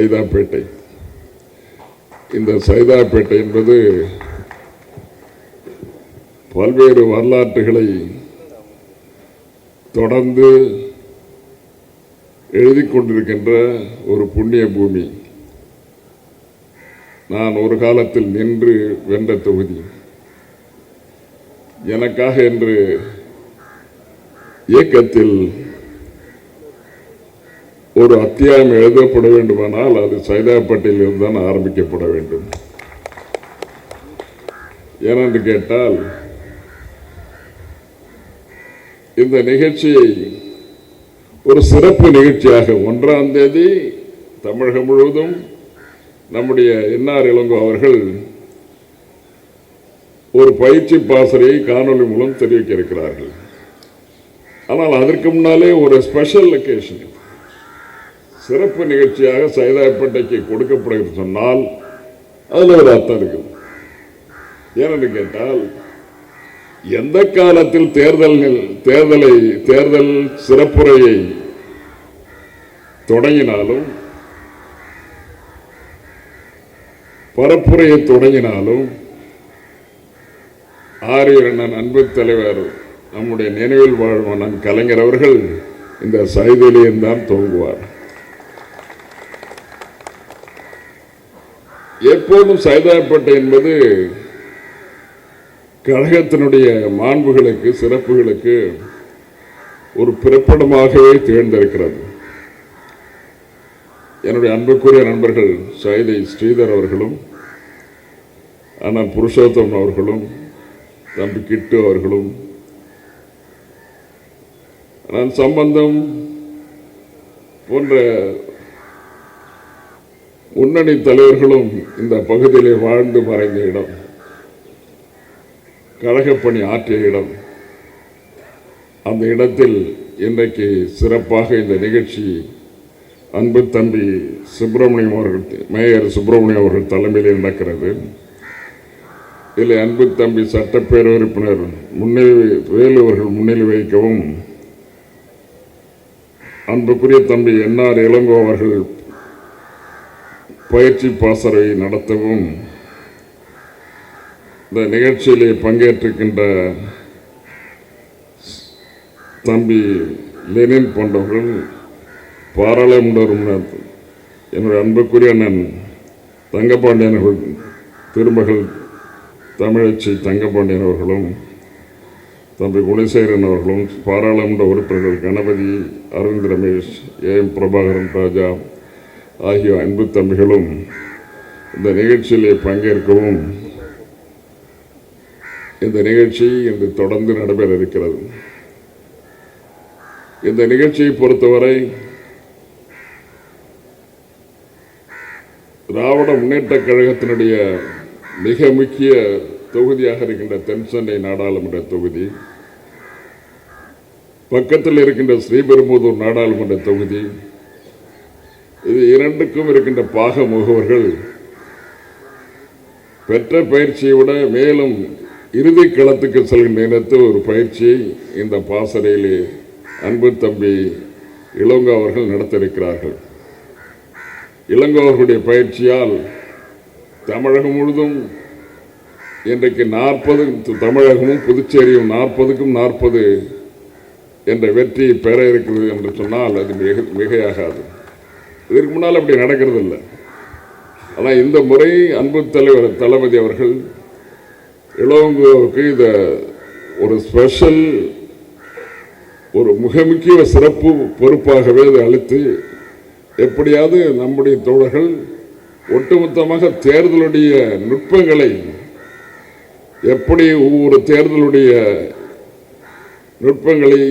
சைதாப்பேட்டை இந்த சைதாப்பேட்டை என்பது பல்வேறு வரலாற்றுகளை தொடர்ந்து எழுதி கொண்டிருக்கின்ற ஒரு புண்ணிய பூமி. நான் ஒரு காலத்தில் நின்று வென்ற தொகுதி. எனக்காக என்று இயக்கத்தில் ஒரு அத்தியாயம் எழுதப்பட வேண்டுமானால் அது சைதாப்பட்டியிலிருந்து தான் ஆரம்பிக்கப்பட வேண்டும். ஏனென்று கேட்டால் இந்த நிகழ்ச்சியை ஒரு சிறப்பு நிகழ்ச்சியாக ஒன்றாம் தேதி தமிழகம் முழுவதும் நம்முடைய என்ஆர் இளங்கோ அவர்கள் ஒரு பயிற்சி பாசறையை காணொலி மூலம் தெரிவிக்க இருக்கிறார்கள். ஆனால் அதற்கு முன்னாலே ஒரு ஸ்பெஷல் லொகேஷன் சிறப்பு நிகழ்ச்சியாக சைதாப்பேட்டைக்கு கொடுக்கப்படுகிறது சொன்னால் அதில் ஒரு அர்த்தம் இருக்குது. ஏனென்று கேட்டால் எந்த காலத்தில் தேர்தல்கள் தேர்தலை தேர்தல் சிறப்புரையை தொடங்கினாலும் பரப்புரையை தொடங்கினாலும் ஆரியண்ணன் அன்பு தலைவர் நம்முடைய நினைவில் வாழும் கலைஞர் அவர்கள் இந்த சைதலியம் தான் துவங்குவார் எப்போதும் சைதாப்பேட்டை என்பது கழகத்தினுடைய மாண்புகளுக்கு சிறப்புகளுக்கு ஒரு பிறப்பிடமாகவே திகழ்ந்திருக்கிறது. என்னுடைய அன்புக்குரிய நண்பர்கள் சைதை ஸ்ரீதர் அவர்களும் அண்ணன் புருஷோத்தம் அவர்களும் தம்பி கிட்டு அவர்களும் நான் சம்பந்தம் போன்ற முன்னணி தலைவர்களும் இந்த பகுதியிலே வாழ்ந்து மறைந்த இடம். கழகப்பணி ஆற்றிய இடம். அந்த இடத்தில் இன்றைக்கு சிறப்பாக இந்த நிகழ்ச்சி அன்பு தம்பி சுப்பிரமணியம் அவர்கள் மேயர் சுப்பிரமணியம் அவர்கள் தலைமையில் நடக்கிறது. இதில் அன்பு தம்பி சட்டப்பேரவை உறுப்பினர் முன்னிலை வேலு அவர்கள் முன்னிலை வைக்கவும் அன்புக்குரிய தம்பி என்ஆர் இளங்கோ அவர்கள் பயிற்சி பாசறை நடத்தவும் இந்த நிகழ்ச்சியிலே பங்கேற்றுக்கின்ற தம்பி லெனின் போன்றவர்கள் பாராளுமன்ற உறுப்பினர் என்னுடைய அன்புக்குரிய அண்ணன் தங்கப்பாண்டியன் அவர்கள் திருமகள் தமிழச்சி தங்கப்பாண்டியன் அவர்களும் தம்பி குணசேகரன் அவர்களும் பாராளுமன்ற உறுப்பினர்கள் கணபதி அரவிந்த் ரமேஷ் ஏ எம் பிரபாகரன் ராஜா ஆகிய அன்பு தம்பிகளும் இந்த நிகழ்ச்சியிலே பங்கேற்கவும் இந்த நிகழ்ச்சி இன்று தொடர்ந்து நடைபெற இருக்கிறது இந்த நிகழ்ச்சியை பொறுத்தவரை திராவிட முன்னேற்ற கழகத்தினுடைய மிக முக்கிய தொகுதியாக இருக்கின்ற தென்சென்னை நாடாளுமன்ற தொகுதி பக்கத்தில் இருக்கின்ற ஸ்ரீபெரும்புதூர் நாடாளுமன்ற தொகுதி இது இரண்டுக்கும் இருக்கின்ற பாக முகவர்கள் பெற்ற பயிற்சியை விட மேலும் இறுதி களத்துக்கு செல்கின்ற நேரத்தில் ஒரு பயிற்சியை இந்த பாசறையிலே அன்பு தம்பி இளங்கோ அவர்கள் நடத்திருக்கிறார்கள் இளங்கோ அவர்களுடைய பயிற்சியால் தமிழகம் முழுதும் இன்றைக்கு நாற்பது தமிழகமும் புதுச்சேரியும் நாற்பதுக்கும் நாற்பது என்ற வெற்றி பெற இருக்கிறது என்று சொன்னால் அது மிக மிகையாகாது. இதற்கு முன்னால் அப்படி நடக்கிறது இல்லை ஆனால் இந்த முறை அன்பு தலைவர் தளபதி அவர்கள் இளவங்குவுக்கு இதை ஒரு ஸ்பெஷல் ஒரு மிக முக்கிய சிறப்பு பொறுப்பாகவே இதை அளித்து எப்படியாவது நம்முடைய தோழர்கள் ஒட்டுமொத்தமாக தேர்தலுடைய நுட்பங்களை எப்படி ஒவ்வொரு தேர்தலுடைய நுட்பங்களை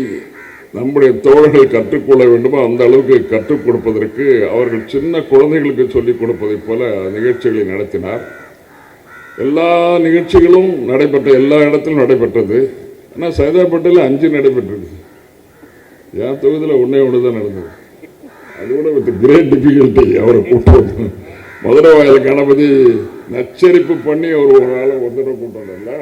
நம்முடைய தோழர்கள் கற்றுக்கொள்ள வேண்டுமோ அந்த அளவுக்கு கற்றுக் கொடுப்பதற்கு அவர்கள் சின்ன குழந்தைகளுக்கு சொல்லிக் கொடுப்பதைப் போல நிகழ்ச்சிகளை நடத்தினார். எல்லா நிகழ்ச்சிகளும் நடைபெற்ற எல்லா இடத்திலும் நடைபெற்றது. ஆனால் சைதாப்பேட்டையில் அஞ்சு நடைபெற்றது என் தொகுதியில் ஒன்றே ஒன்று தான் நடந்தது. அது கூட வித் கிரேட் டிஃபிகல்ட்டி அவரை கூப்பிட்டு மதுரை வாயில் கணபதி நச்சரிப்பு பண்ணி அவர் ஒரு ஆளை ஒரு தடவை கூப்பிட்டு வந்தார்ல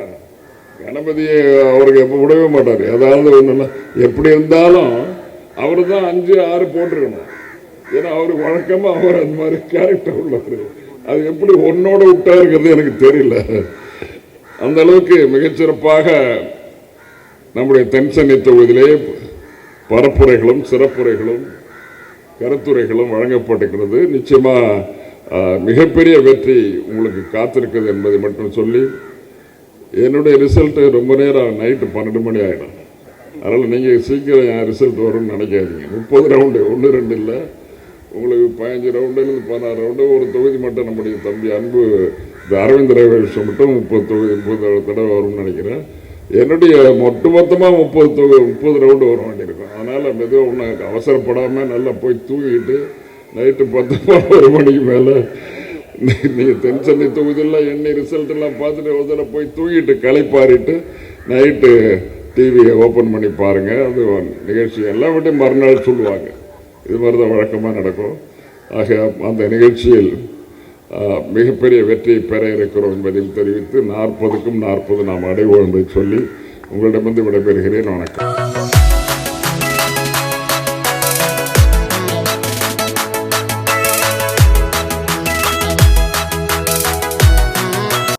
கணபதியை அவருக்கு எப்போ விடவே மாட்டார். ஏதாவது ஒன்றுன்னா எப்படி இருந்தாலும் அவர் தான் அஞ்சு ஆறு போட்டிருக்கணும். ஏன்னா அவர் வழக்கமாக அவர் அந்த மாதிரி கேரக்டர் உள்ளவர். அது எப்படி ஒன்னோட விட்டாருங்கிறது எனக்கு தெரியல. அந்த அளவுக்கு மிகச்சிறப்பாக நம்முடைய தென்சென்னை தொகுதியிலே பரப்புரைகளும் சிறப்புரைகளும் கருத்துரைகளும் வழங்கப்பட்டிருக்கிறது. நிச்சயமாக மிகப்பெரிய வெற்றி உங்களுக்கு காத்திருக்கிறது என்பதை மட்டும் சொல்லி என்னுடைய ரிசல்ட்டு ரொம்ப நேரம் நைட்டு பன்னெண்டு மணி ஆகிடும் அதனால் நீங்கள் சீக்கிரம் என் ரிசல்ட் வரும்னு நினைக்காதீங்க. முப்பது ரவுண்டு ஒன்று ரெண்டு இல்லை. உங்களுக்கு பதினஞ்சு ரவுண்டுலேருந்து பதினாறு ரவுண்டு ஒரு தொகுதி மட்டும் நம்முடைய தம்பி அன்பு இந்த அரவிந்த் ரவிஷம் மட்டும் முப்பது தொகுதி முப்பது தடவை வரும்னு நினைக்கிறேன். என்னுடைய மொட்டு மொத்தமாக முப்பது தொகுதி முப்பது ரவுண்டு வர வேண்டியிருக்கும். அதனால் மெதுவாக ஒன்று அவசரப்படாமல் நல்லா போய் தூங்கிட்டு நைட்டு பத்து ஒரு மணிக்கு மேலே நீங்கள் தென் தொகுதியெல்லாம் தொகுதியில் எண்ணெய் ரிசல்ட்டெல்லாம் பார்த்துட்டு ஒரு தடவை போய் தூங்கிட்டு களைப்பாரிட்டு நைட்டு டிவியை ஓப்பன் பண்ணி பாருங்கள் அது நிகழ்ச்சி. எல்லாம் விட்டு மறுநாள் சொல்லுவாங்க. இது மாதிரி தான் வழக்கமாக நடக்கும். ஆக அந்த நிகழ்ச்சியில் மிகப்பெரிய வெற்றியை பெற இருக்கிறோம் என்பதையும் தெரிவித்து நாற்பதுக்கும் நாற்பது நாம் அடைவோம் என்று சொல்லி உங்களிடமிருந்து விடைபெறுகிறேன். வணக்கம்.